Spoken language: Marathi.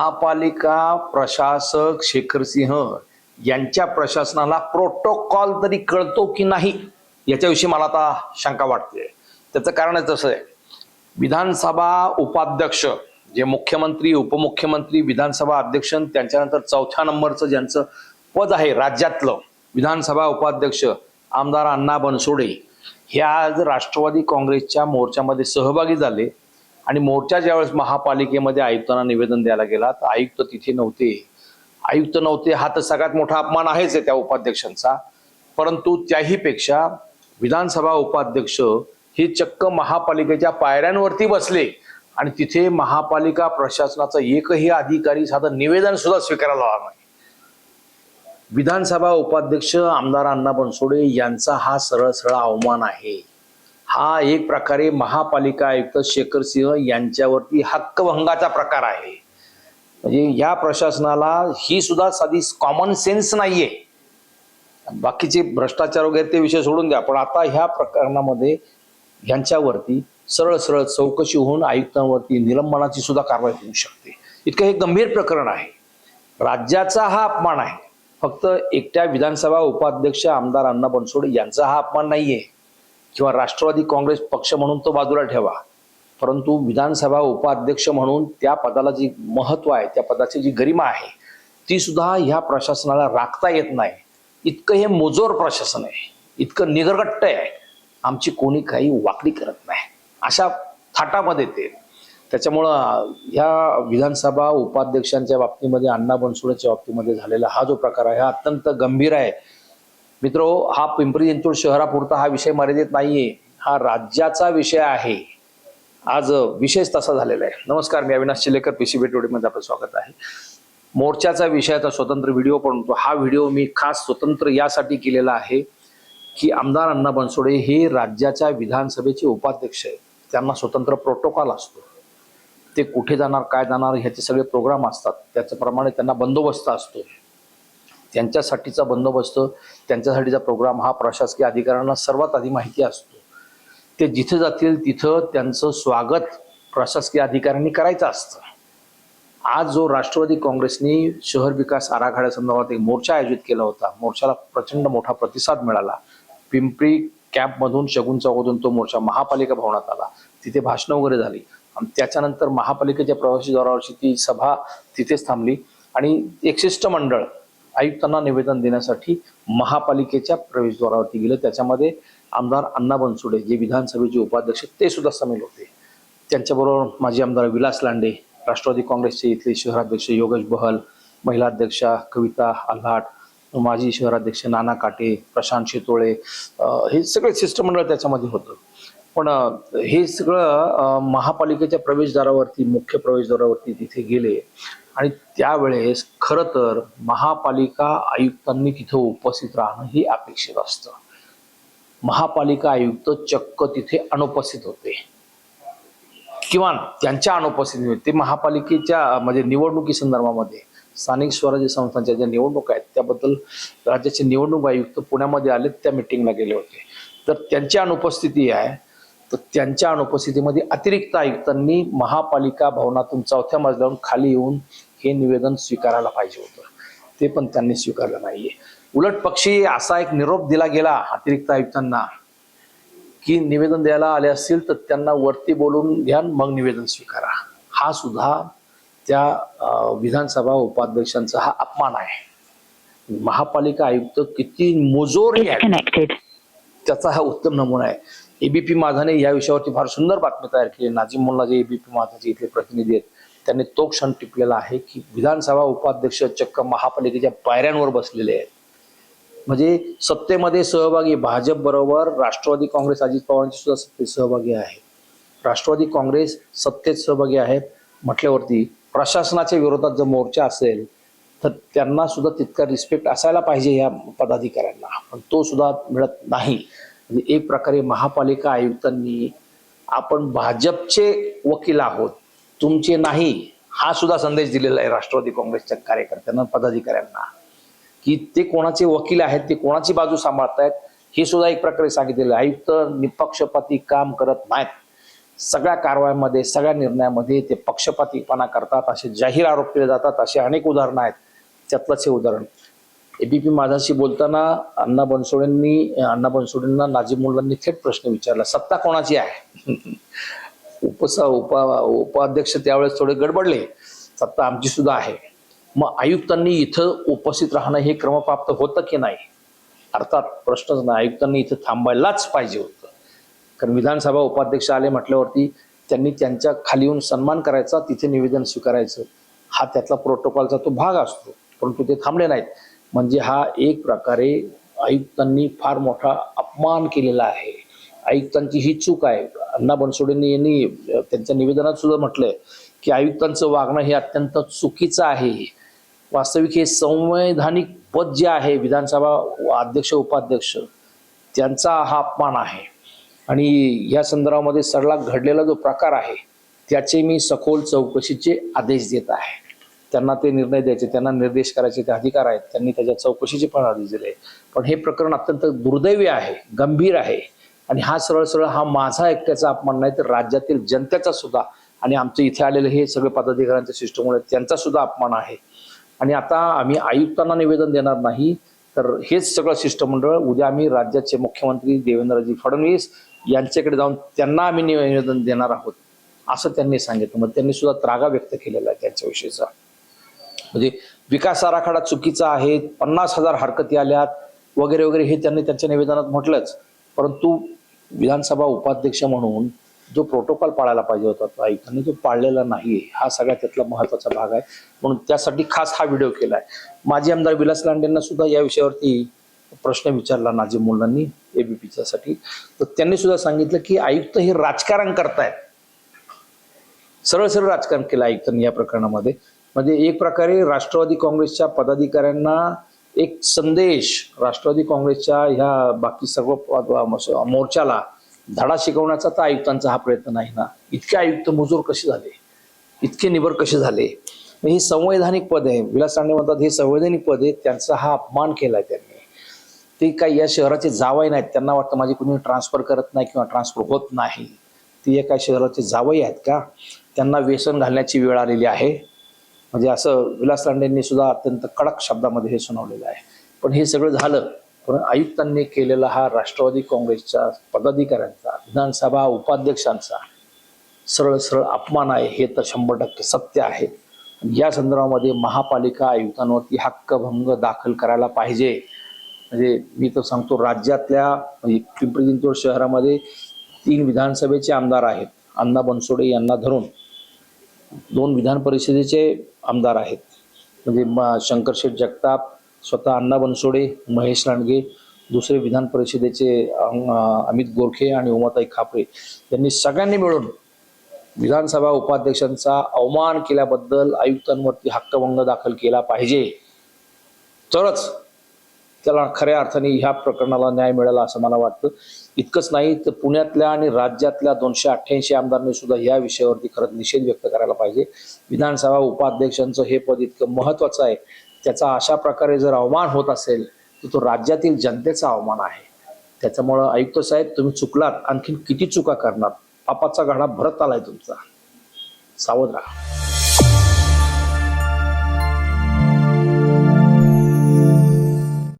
महापालिका प्रशासक शेखर सिंह यांच्या प्रशासनाला प्रोटोकॉल तरी कळतो की नाही याच्याविषयी मला आता शंका वाटते. त्याचं कारण आहे आहे. विधानसभा उपाध्यक्ष जे मुख्यमंत्री उपमुख्यमंत्री विधानसभा अध्यक्ष त्यांच्यानंतर चौथ्या नंबरचं ज्यांचं पद आहे राज्यातलं विधानसभा उपाध्यक्ष आमदार अण्णा बनसोडे हे आज राष्ट्रवादी काँग्रेसच्या मोर्चामध्ये सहभागी झाले. आणि मोर्चा ज्यावेळेस महापालिकेमध्ये आयुक्तांना निवेदन द्यायला गेला तर आयुक्त तिथे नव्हते. आयुक्त नव्हते हा तर सगळ्यात मोठा अपमान आहेच आहे त्या उपाध्यक्षांचा. परंतु त्याही पेक्षा विधानसभा उपाध्यक्ष हे चक्क महापालिकेच्या पायऱ्यांवरती बसले आणि तिथे महापालिका प्रशासनाचा एकही अधिकारी साधं निवेदन सुद्धा स्वीकारायला आला नाही. विधानसभा उपाध्यक्ष आमदार अण्णा बनसोडे यांचा हा सरळ सरळ अवमान आहे. हा एक प्रकारे महापालिका आयुक्त शेखर सिंह यांच्यावरती हक्कभंगाचा प्रकार आहे. म्हणजे या प्रशासनाला ही सुद्धा साधी कॉमन सेन्स नाहीये. बाकीचे भ्रष्टाचार वगैरे ते विषय सोडून द्या पण आता ह्या प्रकरणामध्ये यांच्यावरती सरळ सरळ चौकशी होऊन आयुक्तांवरती निलंबनाची सुद्धा कारवाई होऊ शकते. इतकं हे गंभीर प्रकरण आहे. राज्याचा हा अपमान आहे. फक्त एकट्या विधानसभा उपाध्यक्ष आमदार अण्णा बनसोडे यांचा हा अपमान नाहीये. किंवा राष्ट्रवादी काँग्रेस पक्ष म्हणून तो बाजूला ठेवा. परंतु विधानसभा उपाध्यक्ष म्हणून त्या पदाला जी महत्त्व आहे त्या पदाची जी गरिमा आहे ती सुद्धा ह्या प्रशासनाला राखता येत नाही. इतकं हे मोजोर प्रशासन आहे. इतकं निगरगट्ट आहे. आमची कोणी काही वाकडी करत नाही. अशा थाटामध्ये ते. त्याच्यामुळं ह्या विधानसभा उपाध्यक्षांच्या बाबतीमध्ये अण्णा बनसोडेच्या बाबतीमध्ये झालेला हा जो प्रकार आहे हा अत्यंत गंभीर आहे. मित्रो हा पिंपरी चिंचवड शहरापुरता हा विषय मर्यादित नाहीये. हा राज्याचा विषय आहे. आज विशेष तसा झालेला आहे. नमस्कार मी अविनाश चिलेकर पीसी मध्ये आपलं स्वागत आहे. मोर्चाचा विषयाचा स्वतंत्र व्हिडिओ बनवतो हा व्हिडिओ मी खास स्वतंत्र यासाठी केलेला आहे की आमदार अण्णा बनसोडे हे राज्याच्या विधानसभेचे उपाध्यक्ष आहेत. त्यांना स्वतंत्र प्रोटोकॉल असतो. ते कुठे जाणार काय जाणार ह्याचे सगळे प्रोग्राम असतात. त्याच्याप्रमाणे त्यांना बंदोबस्त असतो. त्यांच्यासाठीचा बंदोबस्त त्यांच्यासाठीचा प्रोग्राम हा प्रशासकीय अधिकाऱ्यांना सर्वात आधी माहिती असतो. ते जिथे जातील तिथं त्यांचं स्वागत प्रशासकीय अधिकाऱ्यांनी करायचं असतं. आज जो राष्ट्रवादी काँग्रेसने शहर विकास आराखड्यासंदर्भात एक मोर्चा आयोजित केला होता मोर्चाला प्रचंड मोठा प्रतिसाद मिळाला. पिंपरी कॅम्पमधून शगुन चौकातून तो मोर्चा महापालिका भवनात आला. तिथे भाषणं वगैरे झाली. आणि त्याच्यानंतर महापालिकेच्या प्रवासी दौऱ्यावरची ती सभा तिथेच थांबली. आणि एक शिष्टमंडळ आयुक्तांना निवेदन देण्यासाठी महापालिकेच्या प्रवेशद्वारावरती गेलं. त्याच्यामध्ये आमदार अण्णा बनसोडे जे विधानसभेचे उपाध्यक्ष ते सुद्धा सामील होते. त्यांच्याबरोबर माजी आमदार विलास लांडे राष्ट्रवादी काँग्रेसचे इथले शहराध्यक्ष योगेश बहल महिला अध्यक्षा कविता आल्हाट माजी शहराध्यक्ष नाना काटे प्रशांत शितोळे हे सगळे शिष्टमंडळ त्याच्यामध्ये होतं. पण हे सगळं महापालिकेच्या प्रवेशद्वारावरती मुख्य प्रवेशद्वारावरती तिथे गेले. आणि त्यावेळेस खरं तर महापालिका आयुक्तांनी तिथं उपस्थित राहणं हे अपेक्षित असतं. महापालिका आयुक्त चक्क तिथे अनुपस्थित होते. किंवा त्यांच्या अनुपस्थितीमुळे ते महापालिकेच्या म्हणजे निवडणुकी संदर्भामध्ये स्थानिक स्वराज्य संस्थांच्या ज्या निवडणुका आहेत त्याबद्दल राज्याचे निवडणूक आयुक्त पुण्यामध्ये आले त्या मिटिंगला गेले होते. तर त्यांची अनुपस्थिती आहे तर त्यांच्या अनुपस्थितीमध्ये अतिरिक्त आयुक्तांनी महापालिका भवनातून चौथ्या मजल्यावरून खाली येऊन हे निवेदन स्वीकारायला पाहिजे होतं. ते पण त्यांनी स्वीकारलं नाहीये. उलट पक्षी असा एक निरोप दिला गेला अतिरिक्त आयुक्तांना की निवेदन द्यायला आले असतील तर त्यांना वरती बोलून घ्या मग निवेदन स्वीकारा. हा सुद्धा त्या विधानसभा उपाध्यक्षांचा हा अपमान आहे. महापालिका आयुक्त किती मोजोरी disconnected. त्याचा हा उत्तम नमुना आहे. एबीपी माझाने या विषयावरती फार सुंदर बातमी तयार केली. नाझीम मुल्ला जे एबीपी माझाचे इथले प्रतिनिधी आहेत. त्यांनी तो क्षण टिपलेला आहे की विधानसभा उपाध्यक्ष चक्क महापालिकेच्या पायऱ्यांवर बसलेले आहेत. म्हणजे सत्तेमध्ये सहभागी भाजप बरोबर राष्ट्रवादी काँग्रेस अजित पवारांची सुद्धा सत्तेत सहभागी आहे. राष्ट्रवादी काँग्रेस सत्तेत सहभागी आहेत म्हटल्यावरती प्रशासनाच्या विरोधात जर मोर्चा असेल तर त्यांना सुद्धा तितका रिस्पेक्ट असायला पाहिजे या पदाधिकाऱ्यांना. पण तो सुद्धा मिळत नाही. आणि एक प्रकारे महापालिका आयुक्तांनी आपण भाजपचे वकील आहोत तुमचे नाही हा सुद्धा संदेश दिलेला आहे राष्ट्रवादी काँग्रेसच्या कार्यकर्त्यांना पदाधिकाऱ्यांना की ते कोणाचे वकील आहेत ते कोणाची बाजू सांभाळतायत हे सुद्धा एक प्रकारे सांगितलेलं आयुक्त निपक्षपाती काम करत नाहीत. सगळ्या कारवायांमध्ये सगळ्या निर्णयामध्ये ते पक्षपातीपणा करतात असे जाहीर आरोप केले जातात असे अनेक उदाहरणं आहेत. त्यातलंच हे उदाहरण एबीपी माझाशी बोलताना अण्णा बनसोडेंनी अण्णा बनसोडेंना नाजिम मुलांनी थेट प्रश्न विचारला. सत्ता कोणाची आहे? उपसा उप उपाध्यक्ष त्यावेळेस थोडे गडबडले. सत्ता आमची सुद्धा आहे. मग आयुक्तांनी इथं उपस्थित राहणं हे क्रमप्राप्त होतं की नाही? अर्थात प्रश्नच नाही. आयुक्तांनी इथं थांबायलाच पाहिजे होतं. कारण विधानसभा उपाध्यक्ष आले म्हटल्यावरती त्यांनी त्यांच्या खाली येऊन सन्मान करायचा तिथे निवेदन स्वीकारायचं. हा त्यातला प्रोटोकॉलचा तो भाग असतो. परंतु ते थांबले नाहीत. म्हणजे हा एक प्रकारे आयुक्तांनी फार मोठा अपमान केलेला आहे. आयुक्तांची ही चूक आहे. अण्णा बनसोडेंनी यांनी त्यांच्या निवेदनात सुद्धा म्हटलंय की आयुक्तांचं वागणं हे अत्यंत चुकीचं आहे. वास्तविक हे संवैधानिक पद जे आहे विधानसभा अध्यक्ष उपाध्यक्ष त्यांचा हा अपमान आहे. आणि या संदर्भामध्ये सगळा घडलेला जो प्रकार आहे त्याचे मी सखोल चौकशीचे आदेश देत आहे. त्यांना ते निर्णय द्यायचे त्यांना निर्देश करायचे ते अधिकार आहेत त्यांनी त्याच्या चौकशीचे पण आदेश दिले पण हे प्रकरण अत्यंत दुर्दैवी आहे गंभीर आहे. आणि हा सरळ सरळ हा माझा एकट्याचा अपमान नाही तर राज्यातील जनतेचा सुद्धा आणि आमचे इथे आलेले हे सगळे पदाधिकाऱ्यांच्या शिष्टमंडळ आहेत, त्यांचा सुद्धा अपमान आहे. आणि आता आम्ही आयुक्तांना निवेदन देणार नाही तर हेच सगळं शिष्टमंडळ उद्या आम्ही राज्याचे मुख्यमंत्री देवेंद्रजी फडणवीस यांच्याकडे जाऊन त्यांना आम्ही निवेदन देणार आहोत असं त्यांनी सांगितलं. मग त्यांनी सुद्धा त्रागा व्यक्त केलेला आहे त्यांच्याविषयीचा. म्हणजे विकास आराखडा चुकीचा आहे पन्नास हजार हरकती आल्यात वगैरे वगैरे हे त्यांनी त्यांच्या निवेदनात म्हटलंच. परंतु विधानसभा उपाध्यक्ष म्हणून जो प्रोटोकॉल पाळायला पाहिजे होता आयुक्तांनी तो पाळलेला नाही हा सगळ्यात त्यातला महत्त्वाचा भाग आहे. म्हणून त्यासाठी खास हा व्हिडिओ केला आहे माजी आमदार विलास लांडेंना सुद्धा या विषयावरती प्रश्न विचारला नाजिम मुलांनी एबीपीच्या साठी. तर त्यांनी सुद्धा सांगितलं की आयुक्त हे राजकारण करतायत. सरळ सरळ राजकारण केलं आयुक्तांनी या प्रकरणामध्ये. म्हणजे एक प्रकारे राष्ट्रवादी काँग्रेसच्या पदाधिकाऱ्यांना एक संदेश राष्ट्रवादी काँग्रेसच्या ह्या बाकी सर्व मोर्चाला धडा शिकवण्याचा तर आयुक्तांचा हा प्रयत्न नाही ना. इतके आयुक्त मुजूर कसे झाले? इतके निबर कसे झाले? हे संवैधानिक पद आहे. विलास तांडे म्हणतात हे संवैधानिक पद आहे. त्यांचा हा अपमान केलाय त्यांनी. ते काही या शहराचे जावई नाहीत. त्यांना वाटतं माझी कुणी ट्रान्सफर करत नाही किंवा ट्रान्सफर होत नाही. ते एका शहराचे जावई आहेत का? त्यांना व्यसन घालण्याची वेळ आलेली आहे. म्हणजे असं विलास लांडेंनी सुद्धा अत्यंत कडक शब्दामध्ये हे सुनावलेलं आहे. पण हे सगळं झालं पण आयुक्तांनी केलेला हा राष्ट्रवादी काँग्रेसच्या पदाधिकाऱ्यांचा विधानसभा उपाध्यक्षांचा सरळ सरळ अपमान आहे हे तर शंभर टक्के सत्य आहे. या संदर्भामध्ये महापालिका आयुक्तांवरती हक्कभंग दाखल करायला पाहिजे. म्हणजे मी तर सांगतो राज्यातल्या म्हणजे पिंपरी चिंचवड शहरामध्ये तीन विधानसभेचे आमदार आहेत. अण्णा बनसोडे यांना धरून दोन विधान परिषदेचे आमदार आहेत. म्हणजे शंकर शंकरशेठ जगताप स्वतः अण्णा बनसोडे महेश लांडगे दुसरे विधान परिषदेचे अमित गोरखे आणि उमाताई खापरे यांनी सगळ्यांनी मिळून विधानसभा उपाध्यक्षांचा अवमान केल्याबद्दल आयुक्तांवरती हक्कभंग दाखल केला पाहिजे. तरच त्याला खऱ्या अर्थाने ह्या प्रकरणाला न्याय मिळाला असं मला वाटतं. इतकंच नाही तर पुण्यातल्या आणि राज्यातल्या दोनशे अठ्ठ्याऐंशी आमदारांनी सुद्धा या विषयावरती खरंच निषेध व्यक्त करायला पाहिजे. विधानसभा उपाध्यक्षांचं हे पद इतकं महत्वाचं आहे. त्याचा अशा प्रकारे जर अवमान होत असेल तर तो राज्यातील जनतेचा अवमान आहे. त्याच्यामुळं आयुक्त साहेब तुम्ही चुकलात. आणखीन किती चुका करणार? पापाचा गाडा भरत आलाय तुमचा. सावध राहा.